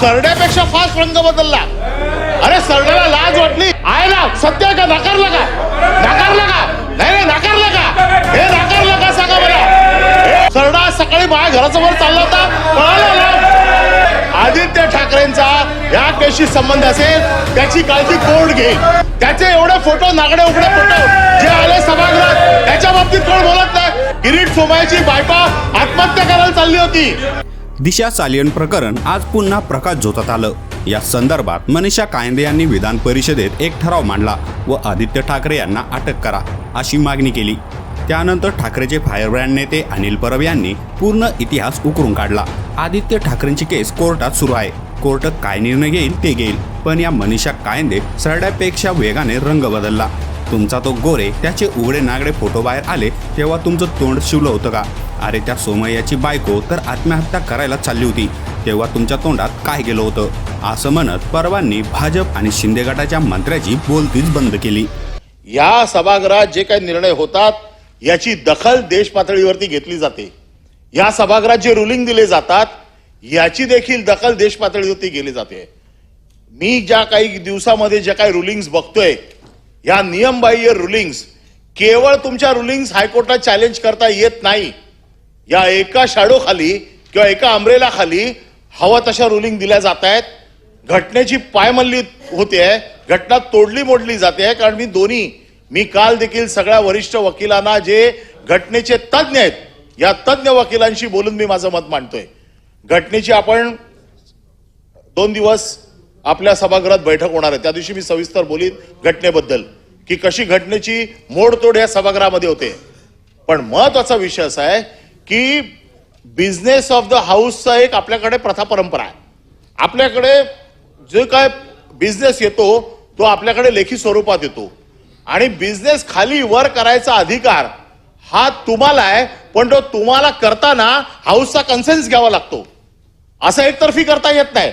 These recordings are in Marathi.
सरड्यापेक्षा फास्ट रंग बदलला. अरे सरड्याला लाज वाटली. आहे ना सत्य का? नाकारलं का? नाकारलं का? नाही नाही नाकारलं का? हे नाकारलं का सांगा मला सरडा सकाळी माझ्या घरासमोर चालला होता. पळाला आदित्य ठाकरेंचा या केसशी संबंध असेल त्याची काळजी कोण घेईल? त्याचे एवढे फोटो नागडे उघडे फोटो जे आले सभागृहात त्याच्या बाबतीत कोण बोलत नाही? किरीट सोमायची बायपा आत्महत्या करायला चालली होती. दिशा सालियन प्रकरण आज पुन्हा प्रकाश झोतात आलं. या संदर्भात मनीषा कायंदे यांनी विधान परिषदेत एक ठराव मांडला व आदित्य ठाकरे यांना अटक करा अशी मागणी केली. त्यानंतर ठाकरेचे फायरब्रँड नेते अनिल परब यांनी पूर्ण इतिहास उकरून काढला. आदित्य ठाकरेंची केस कोर्टात सुरू आहे. कोर्ट काय निर्णय घेईल ते घेईल पण या मनीषा कायंदे सरड्यापेक्षा वेगाने रंग बदलला. तुमचा तो गोरे त्याचे उघडे नागडे फोटो बाहेर आले तेव्हा तुमचं तोंड शिवलं होतं का? अरे त्या सोमय्याची बायको तर आत्महत्या करायला चालली होती तेव्हा तुमच्या तोंडात काय गेलं होतं? असं म्हणत परवांनी भाजप आणि शिंदे गटाच्या मंत्र्याची बोलतीच बंद केली. या सभागृहात जे काही निर्णय होतात याची दखल देश पातळीवरती घेतली जाते. या सभागृहात जे रुलिंग दिले जातात याची देखील दखल देश पातळीवरती गेली जाते. मी ज्या काही दिवसामध्ये ज्या काही रुलिंग्स बघतोय या नियमबाह्य रुलिंग्स केवळ तुमच्या रुलिंग्स हायकोर्टात चॅलेंज करता येत नाही. या एका शॅडो खाली किंवा एका अम्ब्रेला खाली हवा तशा रुलिंग दिल्या जात आहेत. घटनेची पायमल्ली होते आहे. घटना तोडली मोडली जाते आहे. कारण मी दोन्ही मी काल देखील सगळ्या वरिष्ठ वकिलांना जे घटनेचे तज्ज्ञ आहेत या तज्ज्ञ वकिलांशी बोलून मी माझं मत मांडतोय. घटनेची आपण दोन दिवस आपल्या सभागृहात बैठक होणार आहे. त्या दिवशी मी सविस्तर बोलीन घटनेबद्दल की कशी घटनेची मोडतोड या सभागृहामध्ये होते. पण महत्त्वाचा विषय असा आहे की बिझनेस ऑफ द हाऊसचा एक आपल्याकडे प्रथा परंपरा आहे. आपल्याकडे जे काय बिझनेस येतो तो आपल्याकडे लेखी स्वरूपात येतो. आणि बिझनेस खाली वर करायचा अधिकार हा तुम्हाला आहे पण तो तुम्हाला करताना हाऊसचा कन्सेन्स घ्यावा लागतो. असं एकतर्फी करता येत नाही.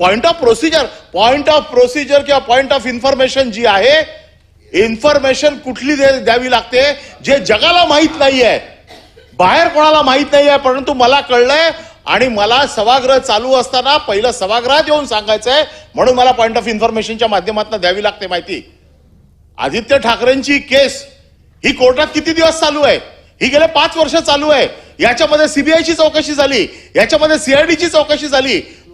point of procedure point of procedure किंवा पॉइंट ऑफ इन्फॉर्मेशन जी आहे इन्फॉर्मेशन कुठली द्यावी लागते जे जगाला माहीत नाहीये. बाहेर कोणाला माहीत नाहीये परंतु मला कळलंय आणि मला सभागृह चालू असताना पहिलं सभागृहात येऊन सांगायचंय म्हणून मला पॉइंट ऑफ इन्फॉर्मेशनच्या माध्यमातून द्यावी लागते माहिती. आदित्य ठाकरेंची केस ही कोर्टात किती दिवस चालू आहे? ही गेले पाच वर्ष चालू आहे. याच्यामध्ये सीबीआयची चौकशी झाली. याच्यामध्ये सीआयडीची चौकशी झाली.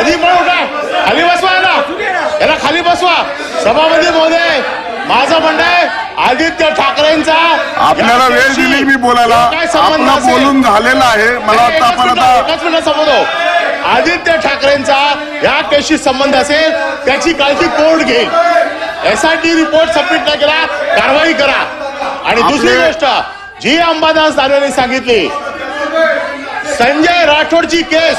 कधी पण उठा. खाली बसवा ना. याला खाली बसवा. सभापती महोदय माझं म्हणणं आहे. आदित्य ठाकरेंचा. आपल्याला वेळ दिली मी बोलायला. काय संबंध आपला असेल? बोलून झालेला आहे. मला वाटतं आपण आता एकच मिनिट संबोधो आदित्य ठाकरेंचा या केसशी संबंध असेल त्याची काळजी कोर्ट घेईल? एसआयटी रिपोर्ट सबमिट नाही केला कारवाई करा. आणि दुसरी आपले- गोष्ट जी अंबादास दानवेने सांगितली संजय राठोडची केस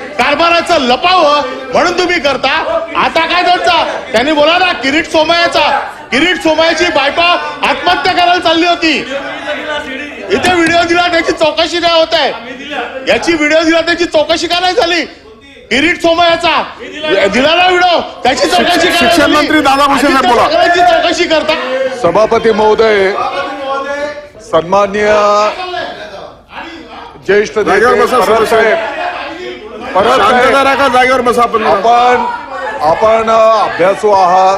कारभाराचं लपावं म्हणून तुम्ही करता. आता काय त्यांचा त्यांनी बोला ना किरीट सोमयाचा किरीट सोमयाची बायको आत्महत्या करायला चालली होती. इथे व्हिडिओ दिला त्याची चौकशी नाही होत आहे? याची व्हिडिओ दिला त्याची चौकशी का नाही झाली? किरीट सोमयाचा दिला ना व्हिडिओ त्याची चौकशी का नाही शिक्षण? मंत्री दादा भुसे बोला. ठाकरेंची चौकशी करता. सभापती महोदय सन्मान्य ज्येष्ठ साहेब परब शांतता साहेब राखा जागेवर बसा आपण आपण आपण अभ्यासू आहात.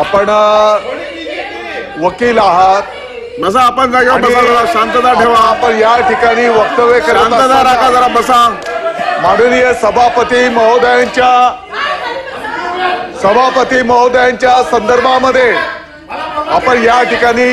आपण वकील आहात. बसा आपण जागेवर बसा शांतता ठेवा. आपण या ठिकाणी वक्तव्य शांतता राखा जरा बसा. माननीय सभापती महोदयांच्या सभापती महोदयांच्या संदर्भामध्ये आपण या ठिकाणी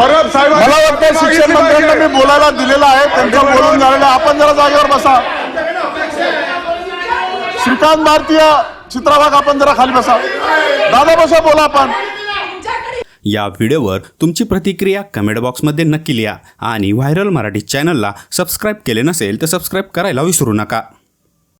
परब मला वाटतं शिक्षण मंत्र्यांना मी बोलायला दिलेलं आहे त्यांचं बोलून झालेलं आहे. आपण जरा जागेवर बसा. श्रीकांत भारतीय चित्राबाग आपण जरा खाली बसा. दादा बसा बोला आपण. या व्हिडिओवर तुमची प्रतिक्रिया कमेंट बॉक्समध्ये नक्की लिहा आणि व्हायरल मराठी चॅनलला सबस्क्राईब केले नसेल तर सबस्क्राईब करायला विसरू नका.